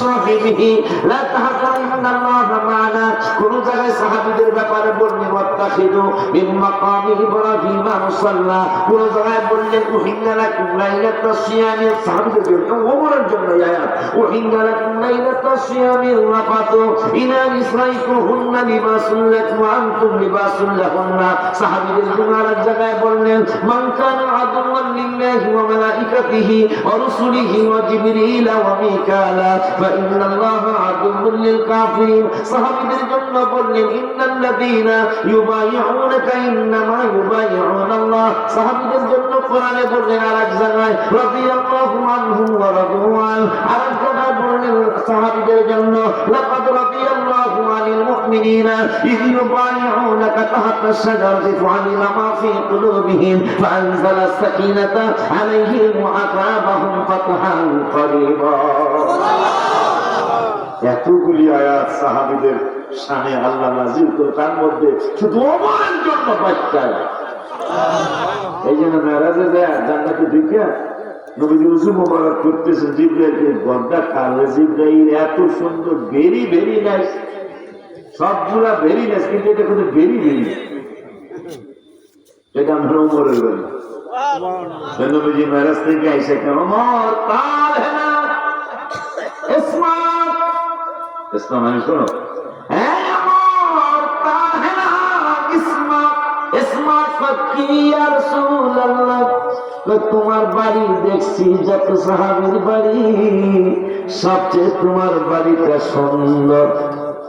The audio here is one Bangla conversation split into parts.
সাহিবিহি লা তাহকান্নাল্লাহ মানা কোন জায়গায় সাহাবীদের ব্যাপারে বললেন ওয়াত্তাখিদু মিন মাকামি ইব্রাহিম মুসাল্লা। কোন জায়গায় বললেন উহিন্না লাকুম লাইলাতাস সিয়ামি। সাহাবীদের জন্য ওয়া জিবরিল ওয়া মিকালা। ফা ইন্নাল্লাহা আদুউন লিল কাফিরিন। সাহাবীদের জন্য বললেন, ইন্নাল্লাযীনা ইউবাইউনাকা ইন্নামা ইউবাইউনাল্লাহ। সাহাবীদের জন্য কোরআনে বললেন আরেক জায়গায়, রাদিয়াল্লাহু আনহুম ওয়া রাদু আন আরেক জায়গায় বললেন সাহাবীদের জন্য, লাকাদ রাদিয়াল্লাহু ইয ইউবাইউনাকা তাহতা আশ-শাজারাতি ফাআলিমা মা ফি কুলুবিহিম ফাআনজালা আস-সাকিনাতা আলাইহিম ওয়া আতাবাহুম ফাতহান করিবা এতগুলি আয়াত সাহাবিদের শানে আল্লাহ নাজিল করে তার মধ্যে শুধু ওমরের জন্য বাচ্চা এই জন্য মেরাজে যায়, জান্নাতে ঢুকে নবীজি উজু মোবারক করতেছেন, জিব্রাইলকে গদ্দা কালে জিব্রাইল এত সুন্দর ভেরি ভেরি নাইস সবগুলা ভেরি নাইস কিন্তু এটা কিন্তু ভেরি এটা আমরা ওমরের বাড়ি নবীজি মেরাজ থেকে আইসে কেন ওমর তাল হেনা ইসলাম আমি শোনো। হ্যাঁ রাসূলুল্লাহ তো তোমার বাড়ি দেখছি যত সাহাবীর বাড়ি সবচেয়ে তোমার বাড়িটা সুন্দর।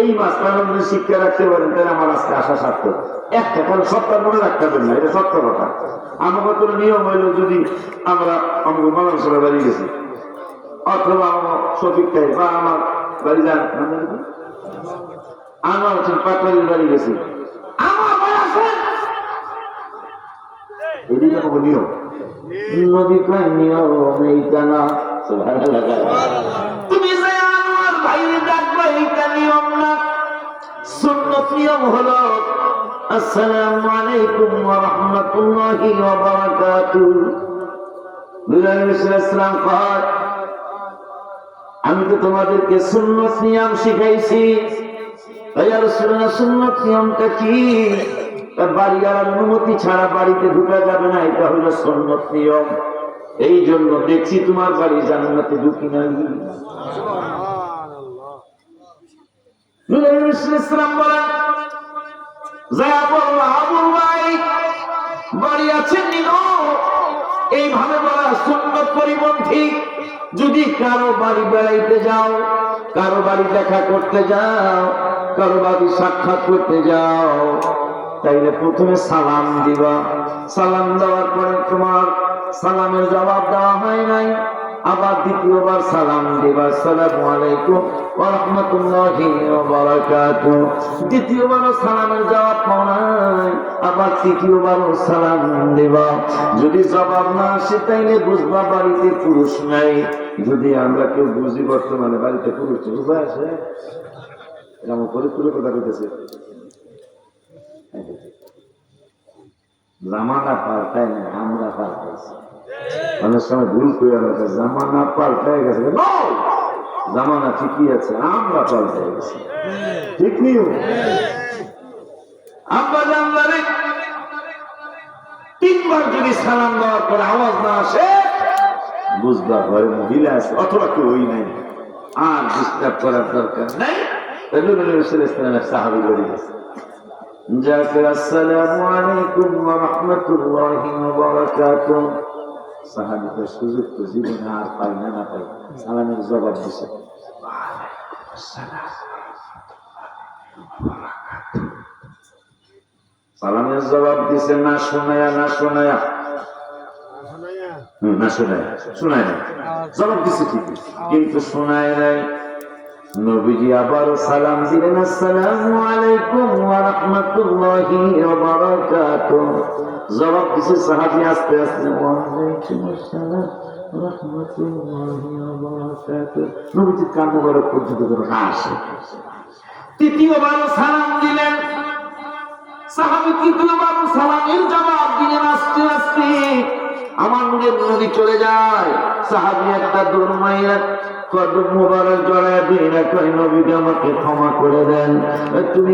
এই মাসটা যদি শিক্ষা রাখতে পারেন, তাহলে আমার আজকে আশা সার্থক একটা কারণ সবটা মনে রাখতে পারেন না, এটা সত্য কথা। আমাকে কোনো নিয়ম হইল যদি আমরা আমাকে মানুষের বাড়ি গেছি, অথবা আমার শফিক ভাই বা আমার বাড়ি যান কি? আমার হচ্ছে পাটবাড়ির বাড়ি গেছি। আমার এদিকে নিয়ম? কয় নিয়ম এইটা না তুমি নিয়ম হলো আসসালামু আলাইকুম ওয়া রাহমাতুল্লাহি ওয়া বারাকাতুহু। কয় আমি তো তোমাদেরকে সুন্নত নিয়ম শিখাইছি। ভাইয়া রাসূলুল্লাহ সুন্নত নিয়মটা কি? অনুমতি ছাড়া বাড়িতে ঢুকা যাবে না এটা হলো সুন্নত নিয়ম। এই জন্য দেখছি তোমার বাড়ি জান্নাতে ঢুকি নাই। নূর ইসলাম বলেন বাড়ি যদি কারও বাড়ি বেড়াইতে যাও, কারও বাড়ি দেখা করতে যাও, কারও বাড়ি সাক্ষাৎ করতে যাও, তাইলে প্রথমে সালাম দিবা। সালাম দেওয়ার পরে তোমার সালামের জবাব দেওয়া হয় নাই। আবার দ্বিতীয়বার সালাম দিবা। সালামু আলাইকুম রাহমাতুল্লাহি দ্বিতীয়বারও সালামের জবাব পাও নাই, আবার তৃতীয়বারও সালাম দিবা। যদি জবাব না আসে, তাইলে বুঝবা বাড়িতে পুরুষ নাই। যদি আমরা কেউ বুঝি বর্তমানে বাড়িতে পুরুষ উপায় আছে? এরকম করে তুলে কথা কইতেছে। জামানা পাল্টায় না, আমরা পাল্টাইছি। অনেক সময় ভুল করে আমাকে জামানা পাল্টায় গেছে! জামানা ঠিকই আছে, আমরা পাল্টাই গেছি। ঠিক নিও আব্বা জানলারে তিনবার যদি সালাম দেওয়ার পরে আওয়াজ না আসে, বুঝবা ঘরে মহিলা আছে, অথবা কেউ ওই নাই। আর ডিস্টার্ব করার দরকার নাই। সাহাবি বলে গেছে। যাকে, আসসালামু আলাইকুম ওয়া রাহমাতুল্লাহি ওয়া বারাকাতুহু। সাহাবী তো সুযোগ তো জীবনে আর পাই না না পাই। সালামের জবাব দিছে সালামের জবাব দিছে না শোনায়া না শোনায়া। না শোনায় শোনায় না জবাব দিছে ঠিক কিন্তু শোনায় নাই। নবীজি আবার সালাম দিলেন, আসসালামু আলাইকুম ওয়া রাহমাতুল্লাহি ওয়া বারাকাতুহু। জবাব দিছে সাহাবী আস্তে আস্তে ওয়া আলাইকুম আসসালাম তৃতীয়বার সালাম দিলেন। আমার নদী চলে যায়। সাহাবী একটা দৌড় কদম মোবারক জড়ায় দিন একই নবীকে আমাকে ক্ষমা করে দেন। তুমি